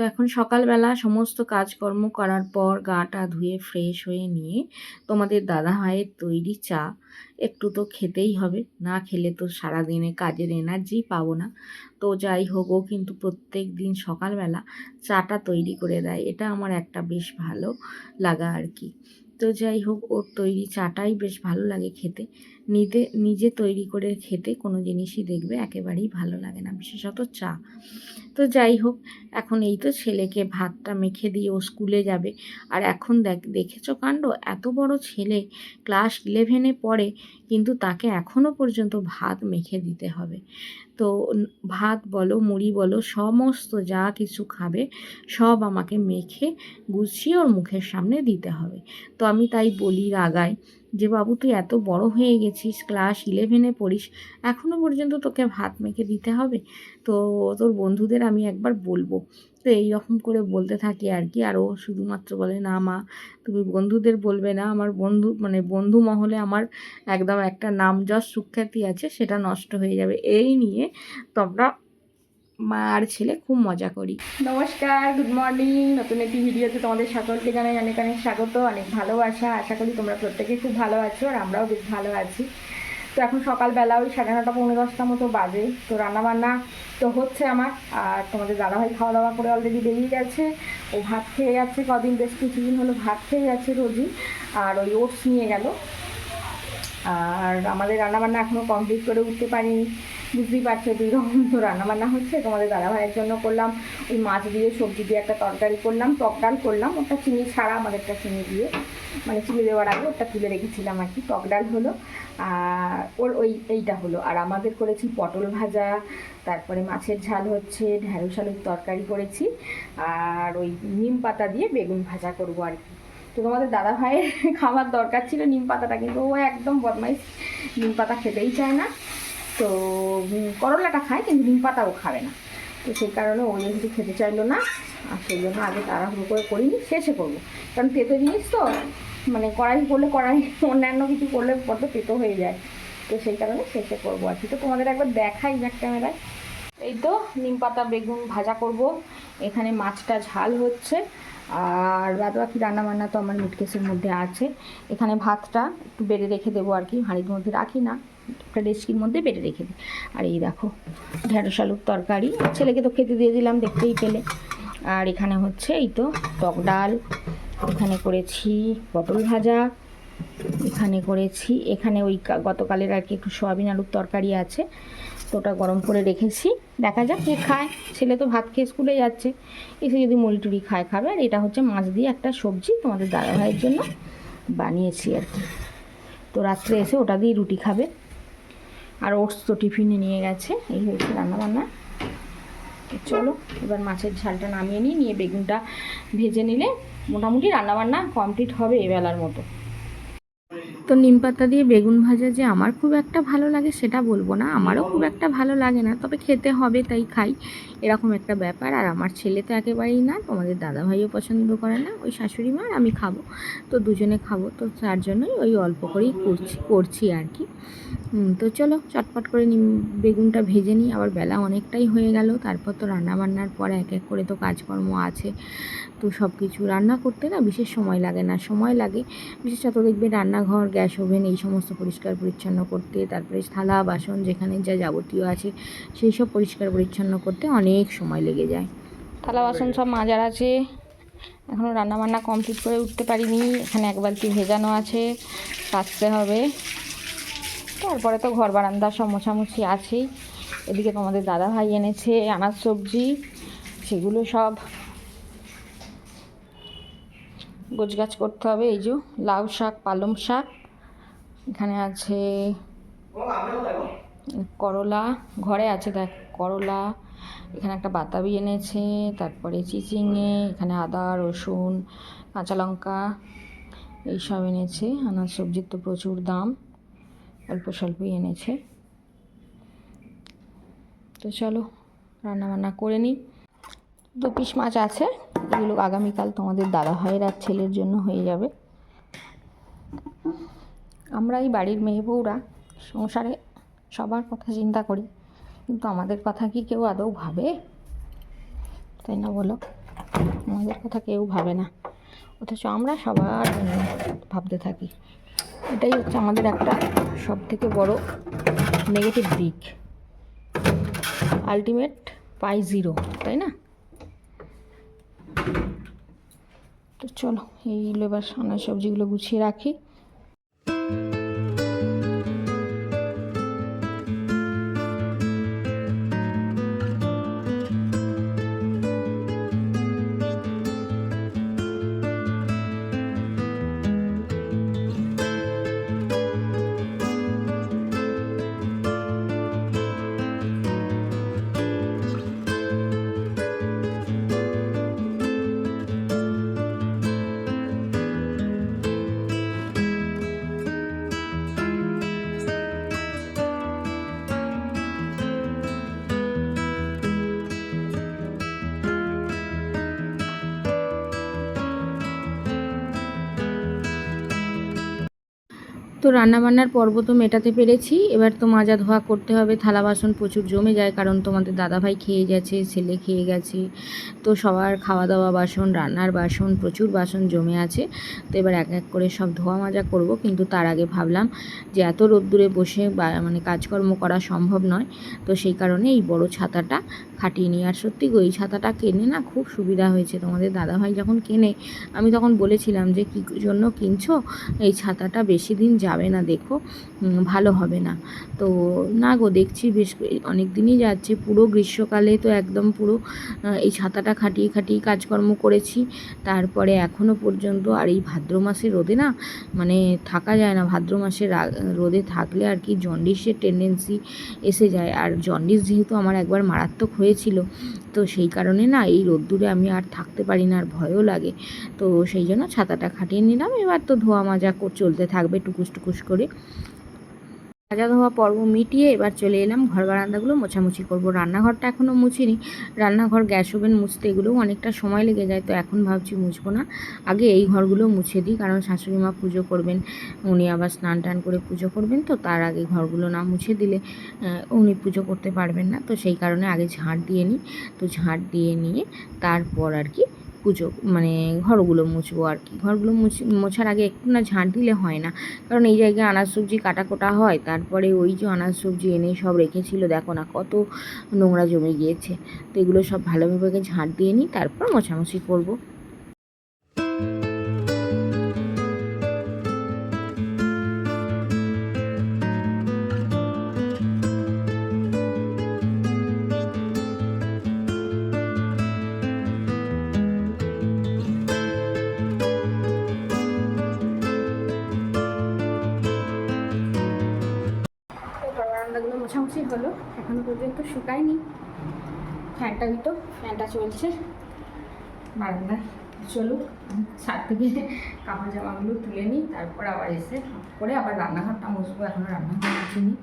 তো এখন সকালবেলা সমস্ত কাজকর্ম করার পর গাটা ধুয়ে ফ্রেশ হয়ে নিয়ে তোমাদের দাদা ভাইয়ের তৈরি চা। একটু তো খেতেই হবে, না খেলে তো সারাদিনে কাজের এনার্জি পাবো না। তো যাই হোক, ও কিন্তু প্রত্যেক দিন সকালবেলা চাটা তৈরি করে দেয়, এটা আমার একটা বেশ ভালো লাগা আর কি। তো যাই হোক, ওর তৈরি চাটাই বেশ ভালো লাগে খেতে। নিজে নিজে তৈরি করে খেতে কোনো জিনিসই দেখবে একেবারেই ভালো লাগে না, বিশেষত চা। তো যাই হোক, এখন এই তো ছেলেকে ভাতটা মেখে দিয়ে ও স্কুলে যাবে। আর এখন দেখ, দেখেছ কাণ্ড? এত বড় ছেলে, ক্লাস ইলেভেনে পড়ে, কিন্তু তাকে এখনও পর্যন্ত ভাত মেখে দিতে হবে। তো ভাত বলো, মুড়ি বলো, সমস্ত যা কিছু খাবে সব আমাকে মেখে গুছিয়ে ওর মুখের সামনে দিতে হবে। তো আমি তাই বলি রাগাই যে, বাবু, তুই এত বড় হয়ে গেছিস, ক্লাস ইলেভেনে পড়িস এখনও পর্যন্ত তোকে ভাত মেখে দিতে হবে? তো তোর বন্ধুদের আমি একবার বলব। তো এই রকম করে বলতে থাকি আর কি আর ও শুধুমাত্র বলে, না মা, তুমি বন্ধুদের বলবে না। আমার বন্ধু মানে বন্ধু মহলে আমার একদম একটা নাম যশ সুখ্যাতি আছে, সেটা নষ্ট হয়ে যাবে। এই নিয়ে তোমরা মা আর ছেলে খুব মজা করি। নমস্কার, গুড মর্নিং। নতুন একটি ভিডিওতে তোমাদের সকলকে জানাই অনেক অনেক স্বাগত, অনেক ভালোবাসা। আশা করি তোমরা প্রত্যেকে খুব ভালো আছো আর আমরাও বেশ ভালো আছি। তো এখন সকালবেলা ওই সাড়ে নটা, পৌনে দশটা মতো বাজে। তো রান্নাবান্না তো হচ্ছে আমার। আর তোমাদের দাদাভাই খাওয়া দাওয়া করে অলরেডি বেরিয়ে গেছে। ও ভাত খেয়ে যাচ্ছে কদিন, বেশ কিছুদিন হলো ভাত খেয়ে যাচ্ছে রোজই। আর ওই ওটস নিয়ে গেল। আর আমাদের রান্নাবান্না এখনও কমপ্লিট করে উঠতে পারিনি। বুঝতেই পারছ দুই রকম তো রান্নাবান্না হচ্ছে। তোমাদের দাদাভাইয়ের জন্য করলাম ওই মাছ দিয়ে, সবজি দিয়ে একটা তরকারি করলাম, টক ডাল করলাম। ওটা চিনি ছাড়া আমাদেরটা চিনি দিয়ে মানে চিনি দেওয়ার আগে ওটা তুলে রেখেছিলাম আর কি, টক ডাল হলো। আর ওর ওই, এইটা হলো। আর আমাদের করেছি পটল ভাজা, তারপরে মাছের ঝাল হচ্ছে, ঢ্যাঁড়স আলুর তরকারি করেছি। আর ওই নিম পাতা দিয়ে বেগুন ভাজা করব আর কি। তো তোমাদের দাদা ভাইয়ের খাবার দরকার ছিল নিম পাতাটা, কিন্তু ও একদম বদমাইশ, নিম পাতা খেতেই চায় না। তো করলাটা খায়, কিন্তু নিম পাতাও খাবে না। তো সেই কারণে ও যেহেতু খেতে চাইলো না, আর সেই জন্য আগে তাড়াহুড়ো করে করিনি, শেষে করব। কারণ তেতো জিনিস তো মানে কড়াই করলে কড়াই, অন্যান্য কিছু করলে বড্ড তেতো হয়ে যায়। তো সেই কারণে শেষে করব আর কি। তো তোমাদের একবার দেখাই ব্যাক ক্যামেরায়। এই তো, নিম পাতা, বেগুন ভাজা করব। এখানে মাছটা ঝাল হচ্ছে। আর বাদ বাকি রান্নাবান্না তো আমার মিটকেসের মধ্যে আছে। এখানে ভাতটা একটু বেড়ে রেখে দেবো আর কি, হাঁড়ির মধ্যে রাখি না। একটা ডেস্কির মধ্যে বেড়ে রেখে দিই আর এই দেখো, ঢেঁড়স আলুর তরকারি। ছেলেকে তো খেতে দিয়ে দিলাম, দেখতেই পেলে। আর এখানে হচ্ছে এই তো টক ডাল, এখানে করেছি পটল ভাজা, এখানে করেছি, এখানে ওই গতকালের আর কি একটু সয়াবিন আলুর তরকারি আছে। তো ওটা গরম করে রেখেছি। দেখা যাক কে খায়। ছেলে তো ভাত খেয়ে স্কুলে যাচ্ছে। এসে যদি মুড়ি টুড়ি খায়, খাবে। আর এটা হচ্ছে মাছ দিয়ে একটা সবজি তোমাদের দাদা ভাইয়ের জন্য বানিয়েছি আর কি। তো রাত্রে এসে ওটা দিয়ে রুটি খাবে। আর ওটস তো টিফিনে নিয়ে গেছে, এই হয়েছে রান্নাবান্না। চলো, এবার মাছের ঝালটা নামিয়ে নিই, নিয়ে বেগুনটা ভেজে নিলে মোটামুটি রান্নাবান্না কমপ্লিট হবে এবেলার মতো। তো নিম পাতা দিয়ে বেগুন ভাজা যে আমার খুব একটা ভালো লাগে সেটা বলব না, আমারও খুব একটা ভালো লাগে না, তবে খেতে হবে তাই খাই। এরকম একটা ব্যাপার, আর আমার ছেলে তো একেবারেই না, তোমাদের দাদাভাইও পছন্দ করে না, ওই শাশুড়ি মা আর আমি খাব, তো দুজনে খাব, তো তার জন্যই ওই অল্প করেই করছি করছি আর কি। তো চলো চটপট করে নিম বেগুনটা ভেজে নিই। আবার বেলা অনেকটাই হয়ে গেল, তারপর তো রান্না বান্নার পর এক এক করে তো কাজকর্ম আছে। তো সব কিছু রান্না করতে না বিশেষ সময় লাগে না, সময় লাগে। বিশেষত দেখবে রান্নাঘর, গ্যাস ওভেন এই সমস্ত পরিষ্কার পরিচ্ছন্ন করতে, তারপরে থালা, বাসন যেখানে যা যাবতীয় আছে সেই সব পরিষ্কার পরিচ্ছন্ন করতে অনেক সময় লেগে যায়। থালা, বাসন সব মাজার আছে। এখনও রান্নাবান্না কমপ্লিট করে উঠতে পারিনি। এখানে এক বালতি ভেজানো আছে কাচতে হবে। তারপরে তো ঘর বারান্দা সব মোছামুছি আছেই। এদিকে তোমাদের দাদা ভাই এনেছে, আনাজ সবজি, সেগুলো সব। গোছগাছ করতে হবে, এই যে লাউ শাক, পালং শাক। এখানে আছে করলা, ঘরে আছে দেখ, করলা। এখানে একটা বাতাবি এনেছে, তারপরে চিচিঙে, এখানে আদা, রসুন, কাঁচা লঙ্কা, এইসব এনেছে। আনাজ সবজির তো প্রচুর দাম। অল্প স্বল্পই এনেছে। তো চলো রান্না বান্না করে নিই। দু পিস মাছ আছে, এগুলো আগামীকাল তোমাদের দাদা ভাইয়ের আর ছেলের জন্য হয়ে যাবে। আমরা এই বাড়ির মেয়ে বউরা সংসারে সবার কথা চিন্তা করি, কিন্তু আমাদের কথা কি কেউ আদৌ ভাবে? তাই না বলো? আমাদের কথা কেউ ভাবে না। অথচ আমরা সবার জন্য ভাবতে থাকি। এটাই হচ্ছে আমাদের একটা সব থেকে বড় নেগেটিভ দিক। আলটিমেট পাই জিরো তাই না? তো চলো এইগুলো এবার সবজিগুলো গুছিয়ে রাখি। তো রান্নাবান্নার পর্ব তো মেটাতে পেরেছি। এবার তো মাজা ধোয়া করতে হবে। থালা বাসন প্রচুর জমে যায় কারণ তোমাদের দাদাভাই খেয়ে গেছে, ছেলে খেয়ে গেছে। তো সবার খাওয়া দাওয়া বাসন, রান্নার বাসন, প্রচুর বাসন জমে আছে। তো এবার এক এক করে সব ধোয়া মাজা করব। কিন্তু তার আগে ভাবলাম যে এত রোদ্দুরে বসে মানে কাজকর্ম করা সম্ভব নয়। তো সেই কারণে এই বড় ছাতাটা খাটিয়ে নিই। আর সত্যি গো, এই ছাতাটা কেনে না খুব সুবিধা হয়েছে। তোমাদের দাদাভাই যখন কেনে, আমি তখন বলেছিলাম যে, কী জন্য কিনছো? এই ছাতাটা বেশি দিন যাবে না, দেখো ভালো হবে না। তো না গো, দেখছি বেশ অনেক দিনই যাচ্ছে, পুরো গ্রীষ্মকালে তো একদম পুরো এই ছাতাটা খাটিয়ে খাটিয়ে কাজকর্ম করেছি, তারপরে এখনও পর্যন্ত আর এই ভাদ্র মাসে রোদে না মানে থাকা যায় না, ভাদ্র মাসে রোদে থাকলে আর কি জন্ডিসের টেন্ডেন্সি এসে যায়। আর জন্ডিস যেহেতু আমার একবার মারাত্মক হয়েছিল তো সেই কারণে না এই রোদ্দুরে আমি আর থাকতে পারি না, আর ভয়ও লাগে। তো সেই জন্য ছাতাটা খাটিয়ে নিলাম। এবার তো ধোয়া মাজা চলতে থাকবে টুকুস টুকুস করে। মাজা ধোয়া পর্ব মিটিয়ে এবার চলে এলাম ঘর বারান্দাগুলো মোছামুছি করব। রান্নাঘরটা এখনও মুছিনি। রান্নাঘর, গ্যাস ওভেন, মুছতে এগুলোও অনেকটা সময় লেগে যায়, তো এখন ভাবছি মুছবো না। আগে এই ঘরগুলো মুছে দিই, কারণ শাশুড়ি মা পুজো করবেন, উনি আবার স্নান টান করে পুজো করবেন, তো তার আগে ঘরগুলো না মুছে দিলে উনি পুজো করতে পারবেন না, তো সেই কারণে আগে ঝাঁট দিয়ে নিই। তো ঝাঁট দিয়ে নিয়ে তারপর আর কি পুজো মানে ঘরগুলো মুছবো আর কি। ঘরগুলো মুছ- মোছার আগে একটু না ঝাঁট দিলে হয় না। কারণ এই জায়গায় আনাজ সবজি কাটা কোটা হয়, তারপরে ওই যে আনাজ সবজি এনে সব রেখেছিল, দেখো না কত নোংরা জমে গিয়েছে। তো এগুলো সব ভালোভাবে ঝাঁট দিয়ে নিই, তারপর মোছামুছি করব। ফ্যানটা দিত, ফ্যানটা চলছে। বারান্দায় চলুক ছাদ থেকে কাপড় জামাগুলো তুলে নিই, তারপর আবার এসে করে আবার রান্নাঘরটা মুছবো এখনও রান্নাঘর মুছিনি।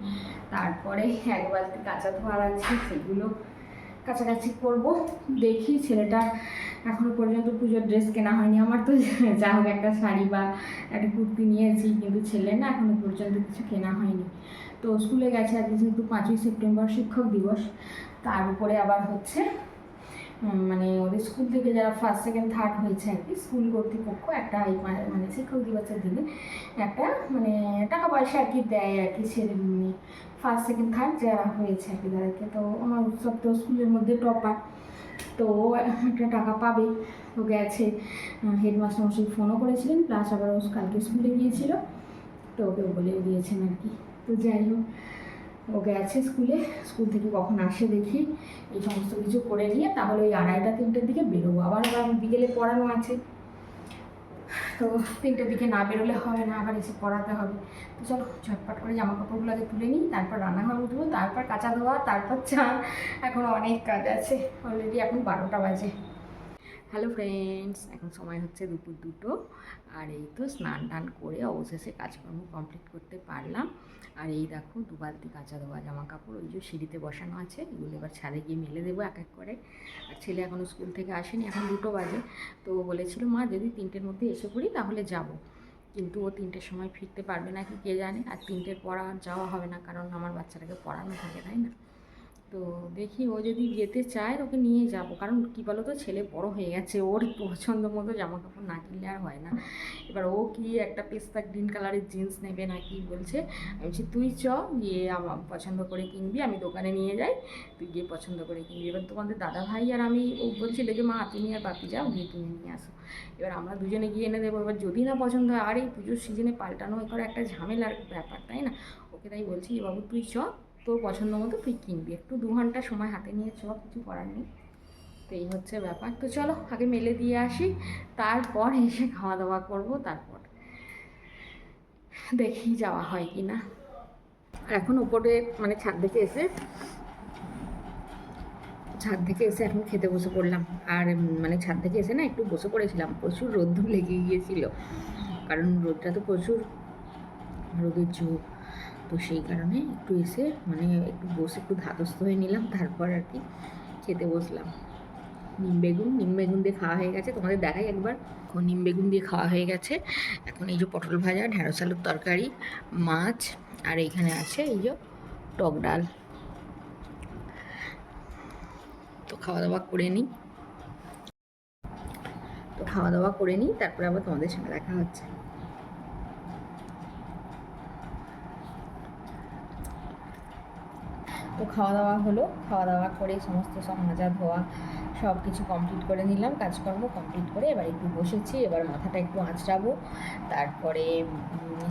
তারপরে এক বালতি কাঁচা ধোয়ার আছে সেগুলো কাছাকাছি করব। দেখি ছেলেটা এখনও পর্যন্ত পুজোর ড্রেস কেনা হয়নি। আমার তো যা হোক, একটা শাড়ি বা একটা কুর্তি নিয়েছি, কিন্তু ছেলে না এখনও পর্যন্ত কিছু কেনা হয়নি। তো স্কুলে গেছে আজকে যেহেতু পাঁচই সেপ্টেম্বর শিক্ষক দিবস, তার উপরে আবার হচ্ছে মানে ওদের স্কুল থেকে যারা ফার্স্ট সেকেন্ড থার্ড হয়েছে আর কি স্কুল কর্তৃপক্ষ একটা মানে শিক্ষক দিবসের দিনে একটা মানে টাকা পয়সা আর কি দেয় আর কি ছেলে ফার্স্ট সেকেন্ড থার্ড যারা হয়েছে আর কি তাদেরকে। তো আমার উৎসব তো স্কুলের মধ্যে টপার তো একটা টাকা পাবে। তো গেছে। হেডমাস্টার মশাই ফোনও করেছিলেন প্লাস আবার ও কালকে স্কুলে গিয়েছিল। তো ওকে বলেও দিয়েছেন আর কি। তো যাই হোক, ও গেছে স্কুলে স্কুল থেকে কখন আসে দেখি। এই সমস্ত কিছু করে নিয়ে তাহলে ওই আড়াইটা, তিনটের দিকে বেরোবো। আবার আবার বিকেলে পড়ানো আছে। তো তিনটের দিকে না বেরোলে হবে না, আবার এসে পড়াতে হবে। তো চলো, ঝটপট করে জামা কাপড়গুলো আগে তুলে নিই, তারপর রান্নাঘর উঠবো, তারপর কাঁচা ধোয়া, তারপর চা। এখন অনেক কাজ আছে অলরেডি এখন বারোটা বাজে। হ্যালো ফ্রেন্ডস এখন সময় হচ্ছে দুপুর দুটো। আর এই তো স্নান টান করে অবশেষে কাজকর্ম কমপ্লিট করতে পারলাম। আর এই দেখো দু বালতি কাঁচা দেওয়া জামা কাপড় ওই যে সিঁড়িতে বসানো আছে। এগুলো এবার ছাদে গিয়ে মেলে দেবো এক এক করে। আর ছেলে এখনও স্কুল থেকে আসেনি, এখন দুটো বাজে। তো বলেছিল, মা, যদি তিনটের মধ্যে এসে পড়ি, তাহলে যাব। কিন্তু ও তিনটের সময় ফিরতে পারবে না, কি কে জানে? আর তিনটের পর আর যাওয়া হবে না, কারণ আমার বাচ্চাটাকে পড়ানো থাকে, তাই না? তো দেখি ও যদি যেতে চায় ওকে নিয়ে যাব। কারণ কী বলো তো ছেলে বড় হয়ে গেছে, ওর পছন্দ মতো জামা কাপড় না কিনলে আর হয় না। এবার ও কি একটা পেস্তা গ্রিন কালারের জিন্স নেবে না কি বলছে? আমি বলছি, তুই চ, গিয়ে আমার পছন্দ করে কিনবি, আমি দোকানে নিয়ে যাই, তুই গিয়ে পছন্দ করে কিনবি। এবার তোমাদের দাদা ভাই আর আমি, ও বলছিল যে, মা, তুমি আর বাপি যাও, গিয়ে কিনে নিয়ে আসো। এবার আমরা দুজনে গিয়ে এনে দেবো। এবার যদি না পছন্দ হয়, আর এই পুজোর সিজনে পাল্টানো এ করে একটা ঝামেলার ব্যাপার, তাই না? ওকে তাই বলছি বাবু, তুই চ তোর পছন্দ মতো তুই কিনবি। একটু দু ঘণ্টা সময় হাতে নিয়ে চ, কিছু করার নেই। তো এই হচ্ছে ব্যাপার। তো চলো, আগে মেলে দিয়ে আসি। তারপর এসে খাওয়া দাওয়া করব, তারপর দেখি যাওয়া হয় কি না এখন উপরে মানে ছাদ থেকে এসে, ছাদ থেকে এসে এখন খেতে বসে পড়লাম। আর মানে ছাদ থেকে এসে না একটু বসে পড়েছিলাম। প্রচুর রোদ্দুর লেগে গিয়েছিল। কারণ রোদটা তো প্রচুর, রোদের ঝোঁক তো সেই কারণে একটু এসে মানে একটু বসে একটু ধাতস্থ হয়ে নিলাম, তারপর আর কি খেতে বসলাম। নিম বেগুন নিম বেগুন দিয়ে খাওয়া হয়ে গেছে। তোমাদের দেখাই একবার। নিম বেগুন দিয়ে খাওয়া হয়ে গেছে। এখন এই যে পটল ভাজা, ঢেঁড়স আলুর তরকারি, মাছ, আর এইখানে আছে এই যে টক ডাল। তো খাওয়া দাওয়া করে নিই। তো খাওয়া দাওয়া করে নিই, তারপরে আবার তোমাদের সঙ্গে দেখা হচ্ছে। তো খাওয়া দাওয়া হলো খাওয়া দাওয়া করে সমস্ত সব মাজা ধোয়া সব কিছু কমপ্লিট করে নিলাম, কাজকর্ম কমপ্লিট করে এবার একটু বসেছি, এবার মাথাটা একটু আঁচড়াবো। তারপরে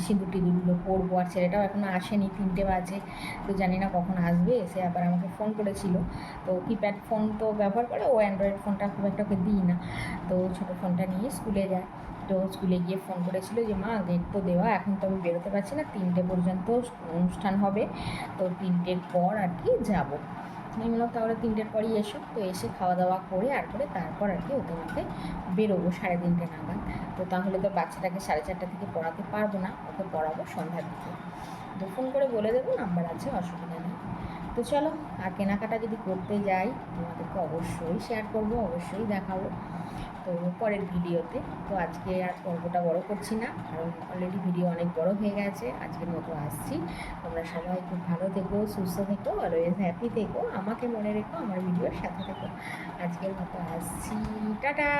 সিঁদুর টিঁদুরগুলো পরবো, আর ছেলেটাও এখনও আসেনি, তিনটে বাজে, তো জানি না কখন আসবে এসে আবার আমাকে ফোন করেছিল। তো কিপ্যাড ফোন তো ব্যবহার করে, ও অ্যান্ড্রয়েড ফোনটা খুব একটা ওকে দিই না। তো ছোটো ফোনটা নিয়ে স্কুলে যায়। তো স্কুলে গিয়ে ফোন করেছিল যে, মা গেট তো দেওয়া, এখন তো আমি বেরোতে পারছি না, তিনটে পর্যন্ত অনুষ্ঠান হবে, তো তিনটের পর আর কি যাব। আমি বললাম তাহলে তিনটের পরই এসো। তো এসে খাওয়া দাওয়া করে আর করে তারপর আর কি ওকে মধ্যে বেরোবো সাড়ে তিনটে নাগাদ। তো তাহলে তো বাচ্চাটাকে সাড়ে চারটা থেকে পড়াতে পারব না, ওকে পড়াবো সন্ধ্যার দিকে। তো ফোন করে বলে দেবো নাম্বার আছে, অসুবিধা নেই। তো চলো, আর কেনাকাটা যদি করতে যাই, তোমাদেরকে অবশ্যই শেয়ার করব, অবশ্যই দেখাবো। তো পরের ভিডিওতে। তো আজকে আর গল্পটা বড় করছি না, কারণ অলরেডি ভিডিও অনেক বড় হয়ে গেছে আজকের মতো আসছি। তোমরা সবাই খুব ভালো থেকো, সুস্থ থেকো অলওয়েজ হ্যাপি থেকো, আমাকে মনে রেখো, আমার ভিডিওর সাথে থেকো। আজকের মতো আসছি, টাটা!